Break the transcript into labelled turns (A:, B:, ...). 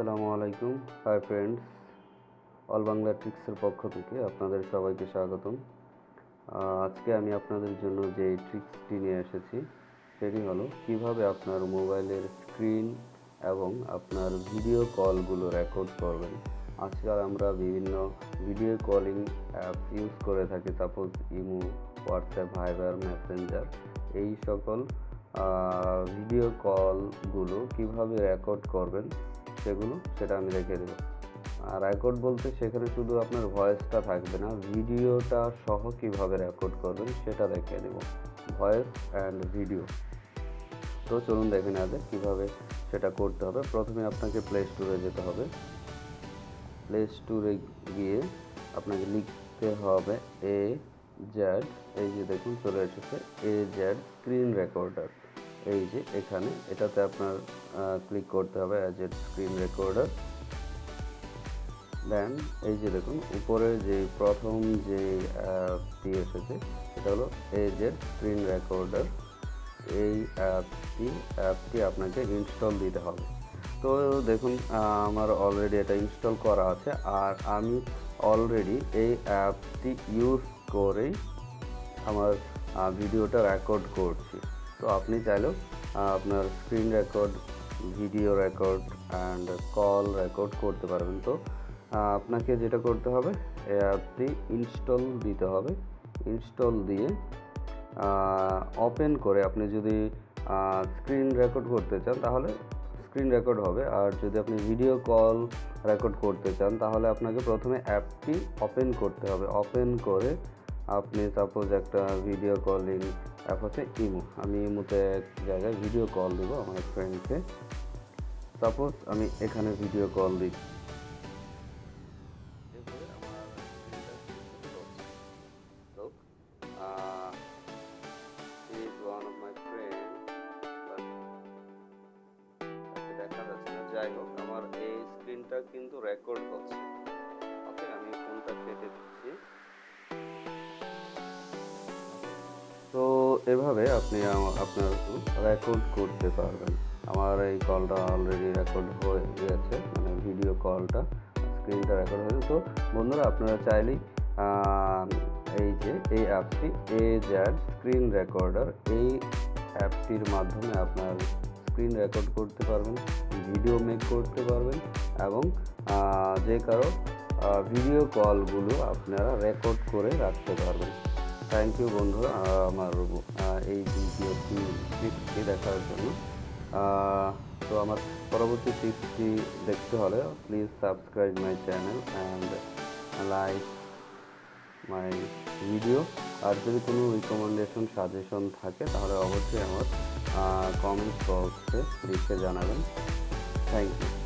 A: আসসালামু আলাইকুম। Hi friends all Bangla ট্রিক্সের পক্ষ থেকে আপনাদের সবাইকে স্বাগতম। আজকে আমি আপনাদের জন্য যে ট্রিক্সটি নিয়ে এসেছি, সেটি হলো কীভাবে আপনার মোবাইলের স্ক্রিন এবং আপনার ভিডিও কলগুলো রেকর্ড করবেন। আজকাল আমরা বিভিন্ন ভিডিও কলিং অ্যাপ ইউজ করে থাকি suppose imo WhatsApp Viber Messenger এই সকল ভিডিও কলগুলো কীভাবে রেকর্ড করবেন সেগুলো, সেটা আমি রেখে দেবো। আর রেকর্ড বলতে সেখানে শুধু আপনার ভয়েসটা থাকবে না ভিডিওটা সহ কীভাবে রেকর্ড করবেন সেটা দেখিয়ে দেবো। ভয়েস অ্যান্ড ভিডিও তো চলুন দেখে নেওয়া কীভাবে সেটা করতে হবে। প্রথমে আপনাকে প্লে স্টোরে যেতে হবে। প্লে স্টোরে গিয়ে আপনাকে লিখতে হবে এ জ্যাড এই যে দেখুন চলে এসেছে এ জ্যাড স্ক্রিন রেকর্ডার এই যে এখানে, এটাতে আপনার ক্লিক করতে হবে as a screen recorder then এই যে দেখুন, উপরে যে প্রথম যে অ্যাপটি এসেছে, সেটা হলো এ জেড স্ক্রিন রেকর্ডার এই অ্যাপটি অ্যাপটি আপনাকে ইনস্টল দিতে হবে। তো দেখুন আমার অলরেডি এটা ইনস্টল করা আছে, আর আমি অলরেডি এই অ্যাপটি ইউজ করেই আমার ভিডিওটা রেকর্ড করছি। তো আপনি চাইলেও আপনার screen record video record and call record করতে পারবেন। তো আপনাকে যেটা করতে হবে অ্যাপটি ইনস্টল দিতে হবে। ইনস্টল দিয়ে ওপেন করে আপনি যদি স্ক্রিন রেকর্ড করতে চান, তাহলে স্ক্রিন রেকর্ড হবে। আর যদি আপনি ভিডিও কল রেকর্ড করতে চান, তাহলে আপনাকে প্রথমে অ্যাপটি ওপেন করতে হবে। ওপেন করে আপনি সাপোজ একটা ভিডিও কলিং অ্যাপ হচ্ছে ইমো। আমি ইমোতে এক জায়গায় ভিডিও কল দেবো আমার ফ্রেন্ডকে সাপোজ আমি এখানে ভিডিও কল দিই। যাই হোক, আমার এই স্ক্রিনটা কিন্তু রেকর্ড হচ্ছে ওকে আমি ফোনটা কেটে দিচ্ছি। এভাবে আপনি আপনার রেকর্ড করতে পারবেন। আমার এই কলটা অলরেডি রেকর্ড হয়ে গেছে মানে ভিডিও কলটা স্ক্রিনটা রেকর্ড হয়েছে তো বন্ধুরা, আপনারা চাইলেই এই যে, এই অ্যাপটি এ জ্যাড স্ক্রিন রেকর্ডার এই অ্যাপটির মাধ্যমে আপনার স্ক্রিন রেকর্ড করতে পারবেন ভিডিও মেক করতে পারবেন এবং যে কারও ভিডিও কলগুলো আপনারা রেকর্ড করে রাখতে পারবেন। থ্যাংক ইউ বন্ধু আমার এই ভিডিওটি দেখার জন্য। তো আমার পরবর্তী টিপসটি দেখতে হলে please subscribe my channel and like my video আর যদি কোনো রিকমেন্ডেশন সাজেশন থাকে, তাহলে অবশ্যই আমার কমেন্ট বক্সে লিখে জানাবেন। Thank you